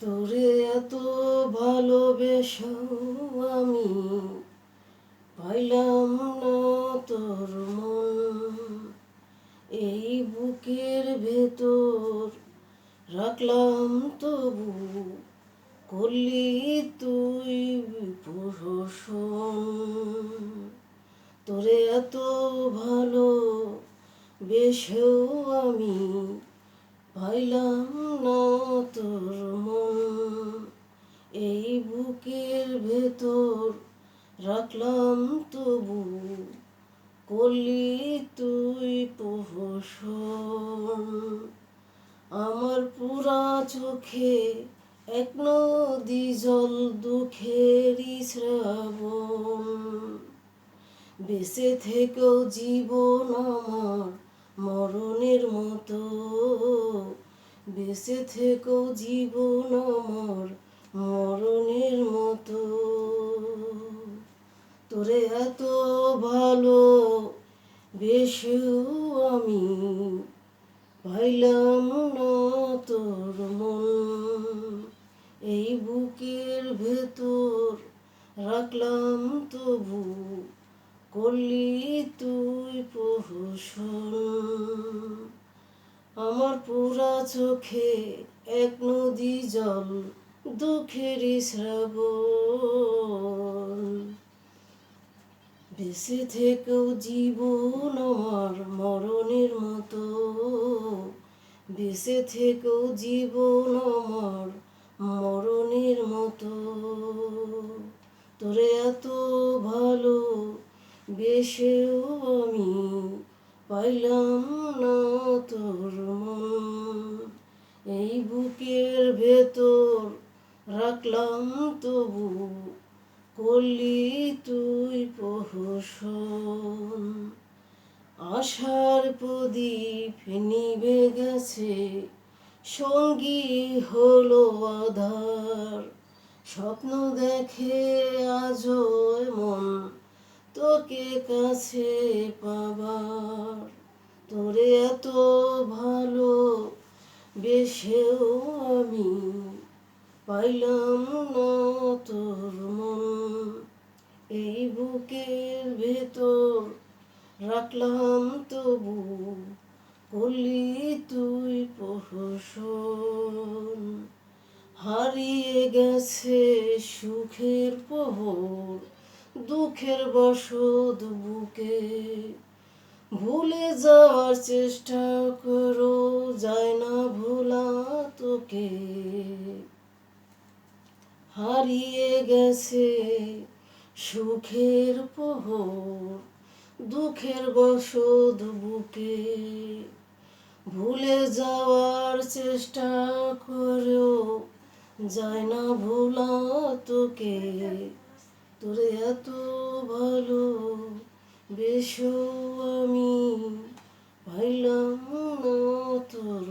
তোরে এত ভালোবেসেও আমি, পাইলাম না তোর মন। এই বুকের ভেতর রাখলাম তবু করলি তুই প্রহসন। তোরে এত ভালো বেশেও আমি পাইলাম না তোর মন। এই বুকের ভেতর রাখলাম তবু করলি তুই প্রহসন। আমার পুরা চোখে এক নদী জল, দুঃখেরই শ্রাবণ। বেঁচে থেকেও জীবন আমার মরণের মতো। বেঁচে থেকেও জীবন আমার মরণের মতো। তোরে এত ভালো বেশেও আমি পাইলাম না তোর মন। এই বুকের ভেতর রাখলাম তবু করলি তুই প্রহসন। আমার পুরা চোখে এক নদী জল, দুঃখের শ্রাবণ। বেঁচে থেকেও জীবন আমার মরণের মতো। বেঁচে থেকেও জীবন আমার মরণের মতো। তোরে এত ভালো বেশেও আমি পাইলাম না তোর মন। এই বুকের ভেতর রাখলাম তবু করলি তুই প্রহসন আশার প্রদীপ নিবে গেছে, সঙ্গী হলো আধার। স্বপ্ন দেখে আজও মন তোকে কাছে পাবার তোরে এত ভালো বেশেও আমি পাইলাম না তোর মন। এই বুকের ভেতর রাখলাম তবু করলি তুই প্রহসন। হারিয়ে গেছে সুখের পোহর দুঃখের বসত বুকে। ভুলে যাওয়ার চেষ্টা করো, যায় না ভোলা তোকে। হারিয়ে গেছে সুখের পোহর, দুঃখের বসত বুকে। ভুলে যাওয়ার চেষ্টা করেও যায় না ভোলা তোকে। তোরে এত ভালো বেশ আমি ভাইলাম না তোর